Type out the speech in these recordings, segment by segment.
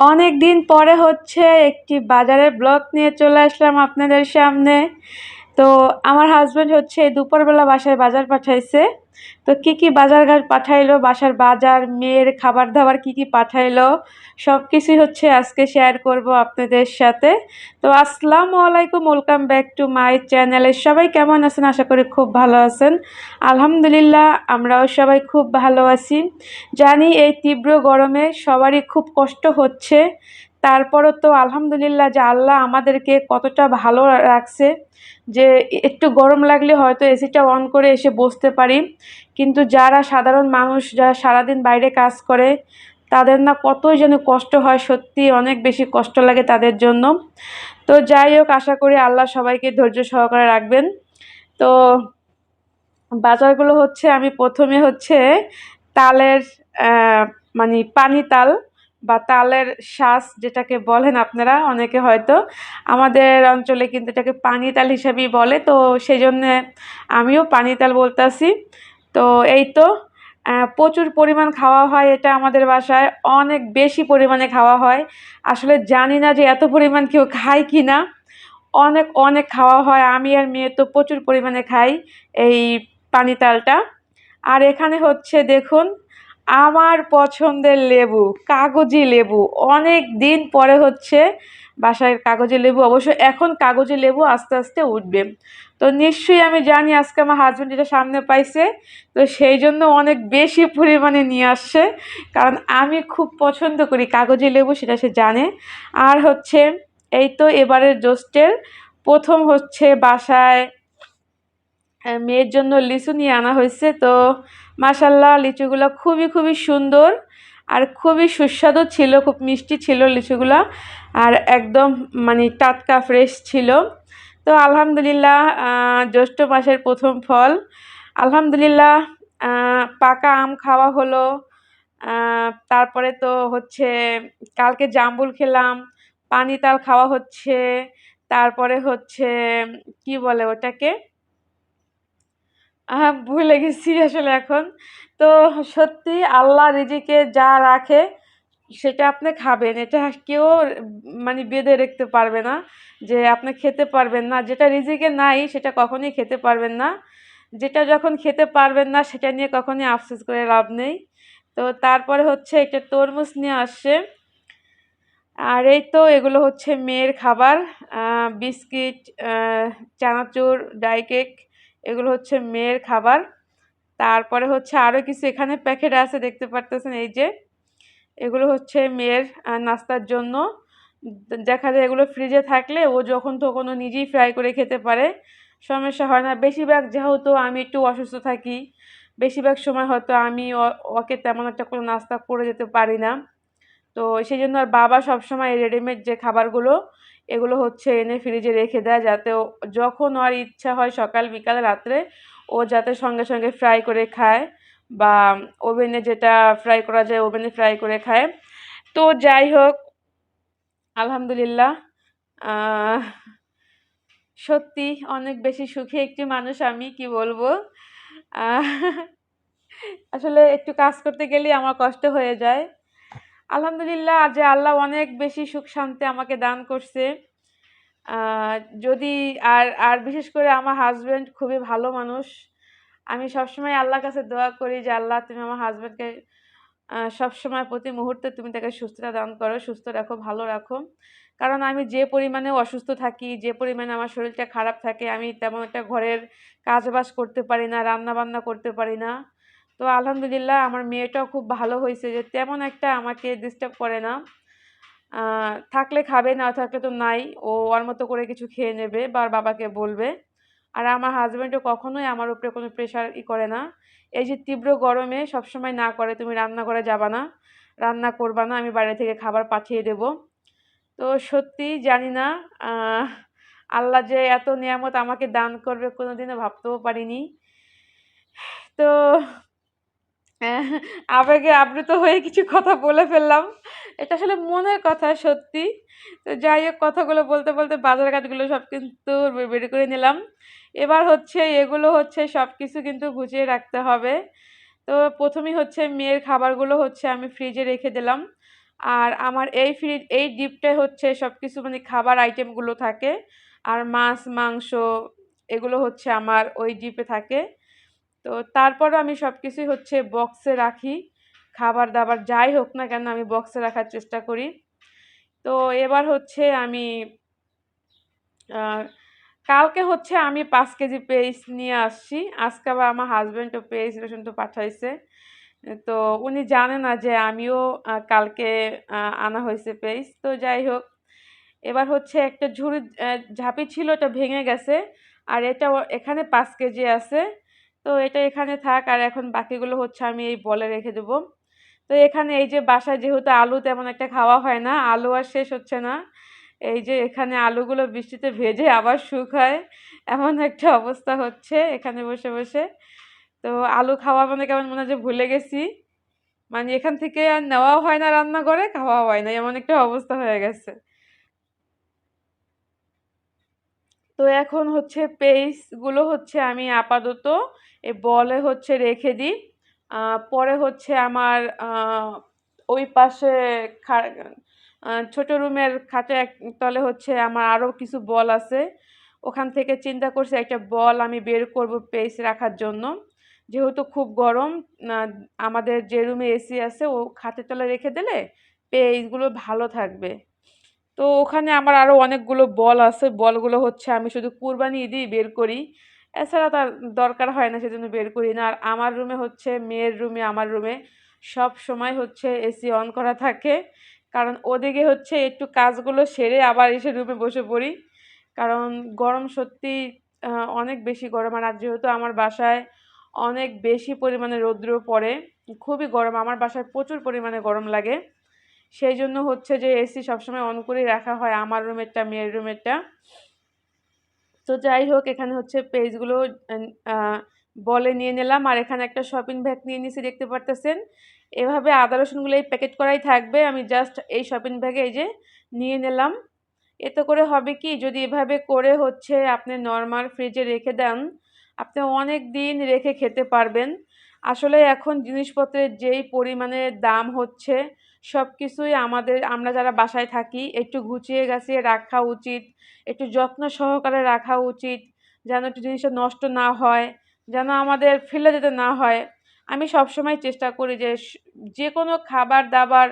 অনেক দিন পরে হচ্ছে একটি বাজারের ব্লগ নিয়ে চলে আসলাম আপনাদের সামনে। তো আমার হাজব্যান্ড হচ্ছে দুপুরবেলা বাসায় বাজার পাঠাইছে। তো কি কি বাজার ঘাট পাঠাইলো, বাসার বাজার, মেয়ের খাবার দাবার কি কি পাঠাইলো সব কিছুই হচ্ছে আজকে শেয়ার করব আপনাদের সাথে। তো আসসালামু আলাইকুম ওয়েলকাম ব্যাক টু মাই চ্যানেলে সবাই কেমন আছেন? আশা করি খুব ভালো আছেন। আলহামদুলিল্লাহ, আমরাও সবাই খুব ভালো আছি। জানি এই তীব্র গরমে সবারই খুব কষ্ট হচ্ছে। তারপরও তো আলহামদুলিল্লাহ যে আল্লাহ আমাদেরকে কতটা ভালো রাখছে, যে একটু গরম লাগলে হয়তো এসিটা অন করে এসে বসতে পারি। কিন্তু যারা সাধারণ মানুষ, যারা সারাদিন বাইরে কাজ করে, তাদের না কতই যেন কষ্ট হয়, সত্যি অনেক বেশি কষ্ট লাগে তাদের জন্য। তো যাই হোক, আশা করি আল্লাহ সবাইকে ধৈর্য সহকারে রাখবেন। তো বাজারগুলো হচ্ছে, আমি প্রথমে হচ্ছে তালের মানে পানি তাল। বা তালের শ্বাস যেটাকে বলেন আপনারা, অনেকে হয়তো। আমাদের অঞ্চলে কিন্তু এটাকে পানি তাল হিসাবেই বলে, তো সেই জন্যে আমিও পানি তাল বলতেছি তো এই তো প্রচুর পরিমাণ খাওয়া হয় এটা আমাদের বাসায়, অনেক বেশি পরিমাণে খাওয়া হয়। আসলে জানি না যে এত পরিমাণ কেউ খায় কি না। অনেক অনেক খাওয়া হয়, আমি আর মেয়ে তো প্রচুর পরিমাণে খাই এই পানি তালটা। আর এখানে হচ্ছে দেখুন আমার পছন্দের লেবু, কাগজি লেবু। অনেক দিন পরে হচ্ছে বাসায় কাগজি লেবু। অবশ্য এখন কাগজি লেবু আস্তে আস্তে উঠবে। তো নিশ্চয়ই আমি জানি আজকে আমার হাজব্যান্ড যেটা সামনে পাইছে। তো সেই জন্য অনেক বেশি পরিমাণে নিয়ে আসছে। কারণ আমি খুব পছন্দ করি কাগজি লেবু, সেটা সে জানে। আর হচ্ছে এই তো এবারের জোস্টের প্রথম হচ্ছে বাসায় মেয়ের জন্য লিচু নিয়ে আনা হয়েছে। তো মাসাল্লাহ লিচুগুলো খুবই খুবই সুন্দর আর খুবই সুস্বাদু ছিল, খুব মিষ্টি ছিল লিচুগুলো আর একদম মানে টাটকা ফ্রেশ ছিল। তো আলহামদুলিল্লাহ জ্যৈষ্ঠ মাসের প্রথম ফল। আলহামদুলিল্লাহ পাকা আম খাওয়া হলো। তারপরে তো হচ্ছে কালকে জাম্বুল খেলাম, পানি তাল খাওয়া হচ্ছে। তারপরে হচ্ছে, কি বলে ওটাকে? ভুলে গেছি আসলে এখন। তো সত্যি আল্লাহ রিজিকে যা রাখে, সেটা আপনি খাবেন। এটা কেউ মানে বেঁধে রাখতে পারবে না যে আপনি খেতে পারবেন না। যেটা রিজিকে নাই, সেটা কখনই খেতে পারবেন না। যেটা যখন খেতে পারবেন না, সেটা নিয়ে কখনই আফসোস করে লাভ নেই। তো তারপরে হচ্ছে একটা তরমুজ নিয়ে আসছে। আর এই তো এগুলো হচ্ছে মেয়ের খাবার বিস্কিট চানাচুর, ডাই কেক এগুলো হচ্ছে মেয়ের খাবার। তারপরে হচ্ছে আরও কিছু এখানে প্যাকেট আছে, দেখতে পারতেছেন এই যে। এগুলো হচ্ছে মেয়ের নাস্তার জন্য। দেখা যায় এগুলো ফ্রিজে থাকলে ও যখন তখন ও নিজেই ফ্রাই করে খেতে পারে। সমস্যা হয় না। বেশিরভাগ যেহেতু আমি একটু অসুস্থ থাকি, বেশিরভাগ সময় হয়তো আমি ওকে তেমন একটা কোনো নাস্তা করে যেতে পারি না। তো সেই জন্য আর বাবা সবসময় রেডিমেড যে খাবারগুলো এগুলো হচ্ছে এনে ফ্রিজে রেখে দেয় যাতে ও, যখন ওর ইচ্ছা হয় সকাল, বিকাল, রাত্রে ও যাতে সঙ্গে সঙ্গে ফ্রাই করে খায় বা ওভেনে যেটা ফ্রাই করা যায় ওভেনে ফ্রাই করে খায়। তো যাই হোক, আলহামদুলিল্লাহ সত্যি অনেক বেশি সুখী একটি মানুষ আমি, কি বলব? আসলে একটু কাজ করতে গেলেই আমার কষ্ট হয়ে যায়। আলহামদুলিল্লাহ যে আল্লাহ অনেক বেশি সুখ শান্তি আমাকে দান করছে। যদি আর আর বিশেষ করে আমার হাজব্যান্ড খুবই ভালো মানুষ, আমি সবসময় আল্লাহর কাছে দোয়া করি যে, আল্লাহ, তুমি আমার হাজব্যান্ডকে সবসময় প্রতি মুহূর্তে তুমি তাকে সুস্থতা দান করো, সুস্থ রাখো, ভালো রাখো। কারণ আমি যে পরিমাণে অসুস্থ থাকি, যে পরিমাণে আমার শরীরটা খারাপ থাকে, আমি তেমন একটা ঘরের কাজবাজ করতে পারি না রান্না বান্না করতে পারি না। তো আলহামদুলিল্লাহ আমার মেয়েটাও খুব ভালো হয়েছে যে তেমন একটা আমাকে ডিস্টার্ব করে না। থাকলে খাবে, না থাকলে তো নাই। ও ওর মতো করে কিছু খেয়ে নেবে বা বাবাকে বলবে। আর আমার হাজব্যান্ডও কখনোই আমার উপরে কোনো প্রেশার ই করে না। এই যে তীব্র গরমে সবসময় না করে, তুমি রান্না করে যাবা না, রান্না করবা না, আমি বাইরে থেকে খাবার পাঠিয়ে দেব। তো সত্যি জানি না আল্লাহ যে এত নিয়ামত আমাকে দান করবে কোনো দিনও ভাবতেও পারিনি। তো আবেগে আবৃত হয়ে কিছু কথা বলে ফেললাম। এটা আসলে মনের কথা সত্যি। তো যাই হোক, কথাগুলো বলতে বলতে বাজার ঘাটগুলো সব কিন্তু বের করে নিলাম। এবার হচ্ছে, এগুলো হচ্ছে সব কিছু কিন্তু গুছিয়ে রাখতে হবে। তো প্রথমেই হচ্ছে মেয়ের খাবারগুলো হচ্ছে আমি ফ্রিজে রেখে দিলাম। আর আমার এই ফ্রিজ এই ডিপটায় হচ্ছে সব কিছু মানে খাবার আইটেমগুলো থাকে। আর মাছ, মাংস এগুলো হচ্ছে আমার ওই ডিপে থাকে। তো তারপরও আমি সব কিছুই হচ্ছে বক্সে রাখি। খাবার দাবার যাই হোক না কেন আমি বক্সে রাখার চেষ্টা করি। তো এবার হচ্ছে আমি কালকে হচ্ছে আমি পাঁচ কেজি পেস্ট নিয়ে আসছি। আজকে আবার আমার হাজব্যান্ডও পেস্ট রেশন তো পাঠাইছে। তো উনি জানে না যে আমিও কালকে আনা হয়েছে পেস্ট তো যাই হোক, এবার হচ্ছে একটা ঝুড়ি ঝাঁপি ছিল ওটা ভেঙে গেছে। আর এটা এখানে পাঁচ কেজি আছে। তো এটা এখানে থাক, আর এখন বাকিগুলো হচ্ছে আমি এই বলে রেখে দেবো। তো এখানে এই যে বাসায় যেহেতু আলু তেমন একটা খাওয়া হয় না, আলু আর শেষ হচ্ছে না। এই যে এখানে আলুগুলো বৃষ্টিতে ভেজে আবার শুকায়, এমন একটা অবস্থা হচ্ছে এখানে বসে বসে। তো আলু খাওয়া মানে কেমন মনে হয় যে ভুলে গেছি। মানে এখান থেকে আর নেওয়াও হয় না রান্না করে খাওয়াও হয় না, এমন একটা অবস্থা হয়ে গেছে। তো এখন হচ্ছে পেস্টগুলো হচ্ছে আমি আপাতত এ বলে হচ্ছে রেখে দিই। পরে হচ্ছে আমার ওই পাশে ছোট রুমের খাটে এক তলে হচ্ছে আমার আরও কিছু বল আছে। ওখান থেকে চিন্তা করছি একটা বল আমি বের করব পেস্ট রাখার জন্য। যেহেতু খুব গরম আমাদের যে রুমে এসি আছে, ও খাটের তলে রেখে দিলে পেস্টগুলো ভালো থাকবে। তো ওখানে আমার আরও অনেকগুলো বল আছে। বলগুলো হচ্ছে আমি শুধু কুরবানি ঈদেই বের করি। এছাড়া তার দরকার হয় না সেজন্য বের করি না। আর আমার রুমে হচ্ছে মেয়ের রুমে, আমার রুমে সব সময় হচ্ছে এসি অন করা থাকে। কারণ ওদিকে হচ্ছে একটু কাজগুলো সেরে আবার এসে রুমে বসে পড়ি। কারণ গরম সত্যি অনেক বেশি গরম। আর যেহেতু আমার বাসায় অনেক বেশি পরিমাণে রৌদ্র পড়ে, খুবই গরম। আমার বাসায় প্রচুর পরিমাণে গরম লাগে। সেই জন্য হচ্ছে যে এসি সবসময় অন করেই রাখা হয়, আমার রুমেরটা মেয়ের রুমেরটা তো যাই হোক, এখানে হচ্ছে পেজগুলো বলে নিয়ে নিলাম। আর এখানে একটা শপিং ব্যাগ নিয়ে নিয়েছি দেখতে পারতেছেন? এভাবে আদা রসুনগুলো এই প্যাকেট করাই থাকবে। আমি জাস্ট এই শপিং ব্যাগে এই যে নিয়ে নিলাম। এতে করে হবে কি, যদি এভাবে করে হচ্ছে আপনি নর্মাল ফ্রিজে রেখে দেন, আপনি অনেক দিন রেখে খেতে পারবেন। আসলে এখন জিনিসপত্রের যেই পরিমাণে দাম হচ্ছে সব কিছুই আমাদের, আমরা যারা বাসায় থাকি, একটু গুছিয়ে গাছিয়ে রাখা উচিত, একটু যত্ন সহকারে রাখা উচিত, যেন একটু জিনিসটা নষ্ট না হয়, যেন আমাদের ফেলে যেতে না হয়। আমি সবসময় চেষ্টা করি যে যে কোনো খাবার দাবার,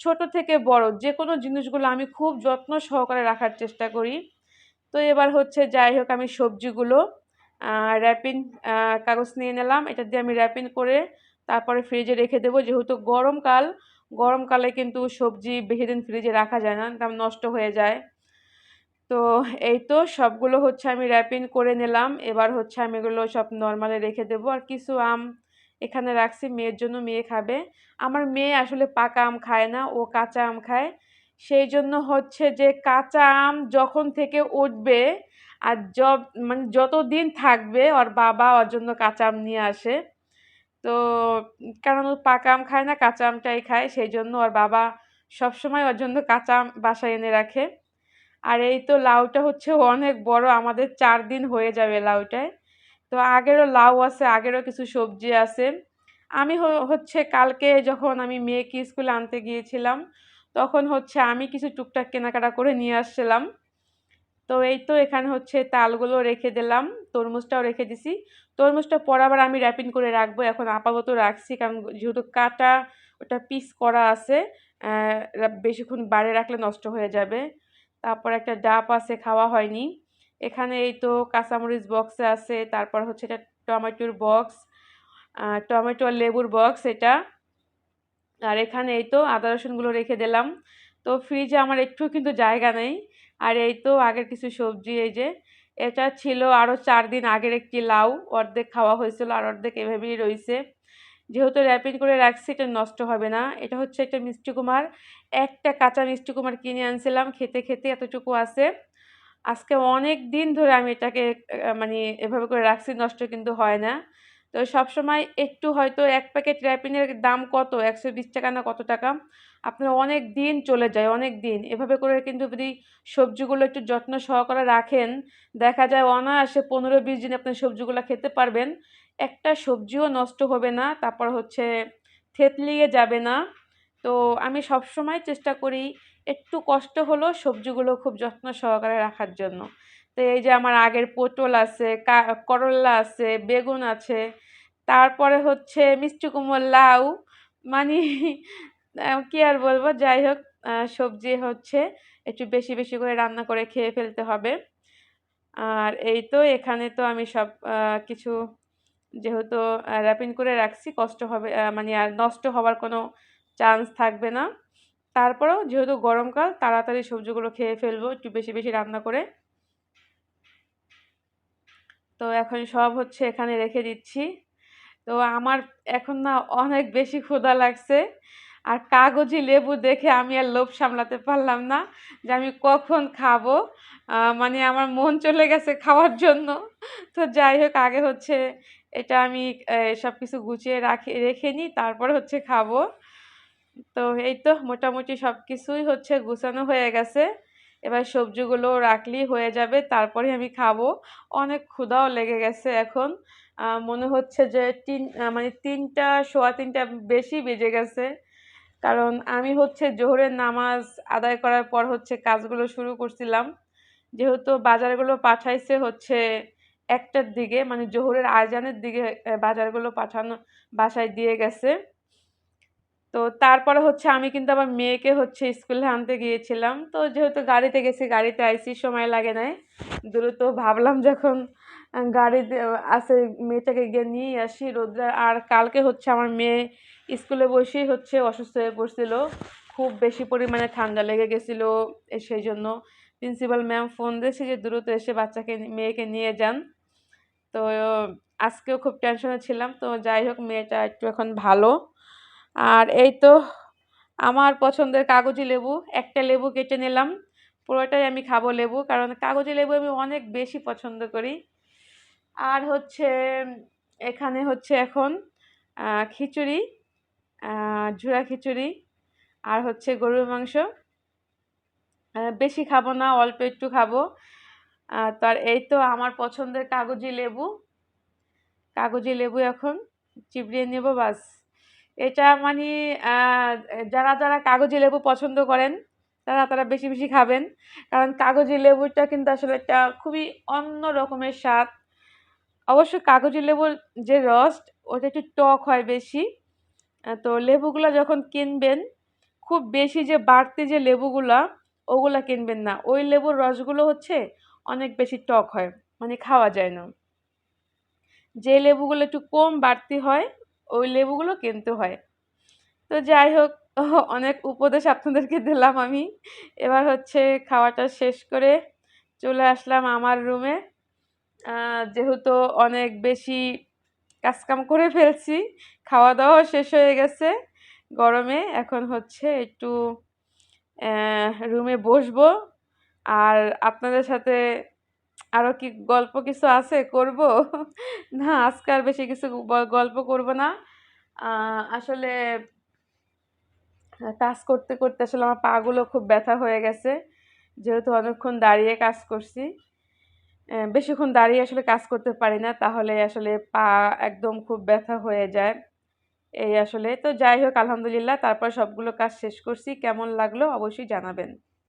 ছোট থেকে বড়, যে কোনো জিনিসগুলো আমি খুব যত্ন সহকারে রাখার চেষ্টা করি। তো এবার হচ্ছে যাই হোক আমি সবজিগুলো র্যাপিং কাগজ নিয়ে নিলাম, এটা দিয়ে আমি র্যাপিং করে তারপরে ফ্রিজে রেখে দেবো। যেহেতু গরমকাল গরমকালে কিন্তু সবজি বেশি দিন ফ্রিজে রাখা যায় না তেমন নষ্ট হয়ে যায়। তো এই তো সবগুলো হচ্ছে আমি র্যাপিং করে নিলাম। এবার হচ্ছে আমি এগুলো সব নর্মালে রেখে দেবো। আর কিছু আম এখানে রাখছি, মেয়ের জন্য মেয়ে খাবে। আমার মেয়ে আসলে পাকা আম খায় না, ও কাঁচা আম খায়। সেই জন্য হচ্ছে যে কাঁচা আম যখন থেকে উঠবে আর জব মানে যত দিন থাকবে ওর বাবা ওর জন্য কাঁচা আম নিয়ে আসে। তো কারণ পাকা আম খায় না, কাঁচা আমটাই খায়, সেই জন্য ওর বাবা সবসময় ওর জন্য কাঁচা আম বাসায় এনে রাখে। আর এই তো লাউটা হচ্ছে অনেক বড়, আমাদের চার দিন হয়ে যাবে লাউটায়। তো আগেরও লাউ আছে, আগেরও কিছু সবজি আছে। আমি হচ্ছে কালকে যখন আমি মেয়েকে স্কুলে আনতে গিয়েছিলাম, তখন হচ্ছে আমি কিছু টুকটাক কেনাকাটা করে নিয়ে আসছিলাম। তো এই তো এখানে হচ্ছে তালগুলো রেখে দিলাম, তরমুজটাও রেখে দিছি। তরমুজটা পর আবার আমি র্যাপিং করে রাখব, এখন আপাতত রাখছি, কারণ যেহেতু কাটা ওটা পিস করা আছে বেশিক্ষণ বাড়ে রাখলে নষ্ট হয়ে যাবে। তারপর একটা ডাব আছে, খাওয়া হয়নি। এখানে এই তো কাঁচামরিচ বক্সে আছে, তারপর হচ্ছে এটা টমেটোর বক্স টমেটো আর লেবুর বক্স এটা। আর এখানে এই তো আদা রসুনগুলো রেখে দিলাম। তো ফ্রিজে আমার একটু কিন্তু জায়গা নেই। আর এই তো আগের কিছু সবজি, এই যে এটা ছিল আরও চার দিন আগের একটি লাউ, অর্ধেক খাওয়া হয়েছিল আর অর্ধেক এভাবেই রয়েছে যেহেতু র্যাপিং করে রাখছি, এটা নষ্ট হবে না। এটা হচ্ছে একটা মিষ্টি কুমার। একটা কাঁচা মিষ্টি কুমার কিনে আনছিলাম, খেতে খেতে এতটুকু আছে। আজকে অনেক দিন ধরে আমি এটাকে মানে এভাবে করে রাখছি, নষ্ট কিন্তু হয় না। তো সবসময় একটু হয়তো এক প্যাকেট র্যাপিনের দাম কত? একশো বিশ টাকা না কত টাকা? আপনার অনেক দিন চলে যায়, অনেক দিন। এভাবে করে কিন্তু যদি সবজিগুলো একটু যত্ন সহকারে রাখেন, দেখা যায় অনায়াসে পনেরো বিশ দিন আপনি সবজিগুলো খেতে পারবেন। একটা সবজিও নষ্ট হবে না, তারপর হচ্ছে থেতলিয়ে যাবে না। তো আমি সবসময় চেষ্টা করি একটু কষ্ট হলেও সবজিগুলো খুব যত্ন সহকারে রাখার জন্য। তো এই যে আমার আগের পটল আছে, কা করল্লা আছে, বেগুন আছে তারপরে হচ্ছে মিষ্টি কুমড় লাউ মানে কি আর বলব? যাই হোক সবজি হচ্ছে একটু বেশি বেশি করে রান্না করে খেয়ে ফেলতে হবে। আর এই তো এখানে তো আমি সব কিছু যেহেতু র্যাপিং করে রাখছি, কষ্ট হবে মানে আর নষ্ট হওয়ার কোনো চান্স থাকবে না। তারপরেও যেহেতু গরমকাল তাড়াতাড়ি সবজিগুলো খেয়ে ফেলব, একটু বেশি বেশি রান্না করে। তো এখন সব হচ্ছে এখানে রেখে দিচ্ছি। তো আমার এখন না অনেক বেশি ক্ষুধা লাগছে। আর কাগজি লেবু দেখে আমি আর লোভ সামলাতে পারলাম না যে আমি কখন খাব। মানে আমার মন চলে গেছে খাওয়ার জন্য। তো যাই হোক, আগে হচ্ছে এটা আমি সব কিছু গুছিয়ে রাখি, রেখে নিই, তারপর হচ্ছে খাব। তো এই তো মোটামুটি সব কিছুই হচ্ছে গুছানো হয়ে গেছে। এবার সবজিগুলো রাখলেই হয়ে যাবে, তারপরে আমি খাব। অনেক ক্ষুধাও লেগে গেছে এখন। মনে হচ্ছে যে তিন মানে তিনটা, সোয়া তিনটা বেশি বেজে গেছে। কারণ আমি হচ্ছে জোহরের নামাজ আদায় করার পর হচ্ছে কাজগুলো শুরু করছিলাম। যেহেতু বাজারগুলো পাঠাইছে হচ্ছে একটার দিকে মানে জোহরের আয়োজনের দিকে বাজারগুলো পাঠানো, বাসায় দিয়ে গেছে। তো তারপরে হচ্ছে আমি কিন্তু আবার মেয়েকে হচ্ছে স্কুলে আনতে গিয়েছিলাম। তো যেহেতু গাড়িতে গেছি, গাড়িতে আইসি, সময় লাগে নাই। দ্রুত ভাবলাম যখন গাড়িতে আসে মেয়েটাকে গিয়ে নিয়ে আসি রোদ্রা। আর কালকে হচ্ছে আমার মেয়ে স্কুলে বসেই হচ্ছে অসুস্থ হয়ে পড়ছিল। খুব বেশি পরিমাণে ঠান্ডা লেগে গেছিল সেই জন্য। প্রিন্সিপাল ম্যাম ফোন দিয়েছে যে দ্রুত এসে বাচ্চাকে, মেয়েকে নিয়ে যান। তো, আজকেও খুব টেনশনে ছিলাম। তো যাই হোক, মেয়েটা একটু এখন ভালো। আর এই তো, আমার পছন্দের কাগজি লেবু, একটা লেবু কেটে নিলাম। পুরোটাই আমি খাব লেবু, কারণ কাগজি লেবু আমি অনেক বেশি পছন্দ করি। আর হচ্ছে, এখানে হচ্ছে এখন খিচুড়ি ঝুরা খিচুড়ি আর হচ্ছে গরুর মাংস। বেশি খাব না, অল্প একটু খাব। তার এই তো আমার পছন্দের কাগজি লেবু। কাগজি লেবু এখন চিবড়িয়ে নেব বাস। এটা মানে যারা যারা কাগজি লেবু পছন্দ করেন, তারা তারা বেশি বেশি খাবেন। কারণ কাগজি লেবুটা কিন্তু আসলে একটা খুবই অন্য রকমের স্বাদ। অবশ্য কাগজি লেবুর যে রস, ওটা একটু টক হয় বেশি। তো লেবুগুলো যখন কিনবেন, খুব বেশি যে বাড়তি যে লেবুগুলা, ওগুলা কিনবেন না। ওই লেবুর রসগুলো হচ্ছে অনেক বেশি টক হয় মানে খাওয়া যায় না। যে লেবুগুলো একটু কম বাড়তি হয়, ওই লেবুগুলো কিনতে হয়। তো যাই হোক, অনেক উপদেশ আপনাদেরকে দিলাম আমি। এবার হচ্ছে খাওয়াটা শেষ করে চলে আসলাম আমার রুমে। যেহেতু অনেক বেশি কাজকাম করে ফেলছি খাওয়া দাওয়া শেষ হয়ে গেছে গরমে। এখন হচ্ছে একটু রুমে বসবো। আর আপনাদের সাথে আরও কি গল্প কিছু আছে করব? না, আজকে আর বেশি কিছু গল্প করব না। আসলে কাজ করতে করতে আসলে আমার পাগুলো খুব ব্যথা হয়ে গেছে। যেহেতু অনেকক্ষণ দাঁড়িয়ে কাজ করছি। বেশিক্ষণ দাঁড়িয়ে আসলে কাজ করতে পারি না, তাহলে আসলে পা একদম খুব ব্যথা হয়ে যায়। এই আসলে। তো যাই হোক, আলহামদুলিল্লাহ, তারপর সবগুলো কাজ শেষ করছি। কেমন লাগল অবশ্যই জানাবেন।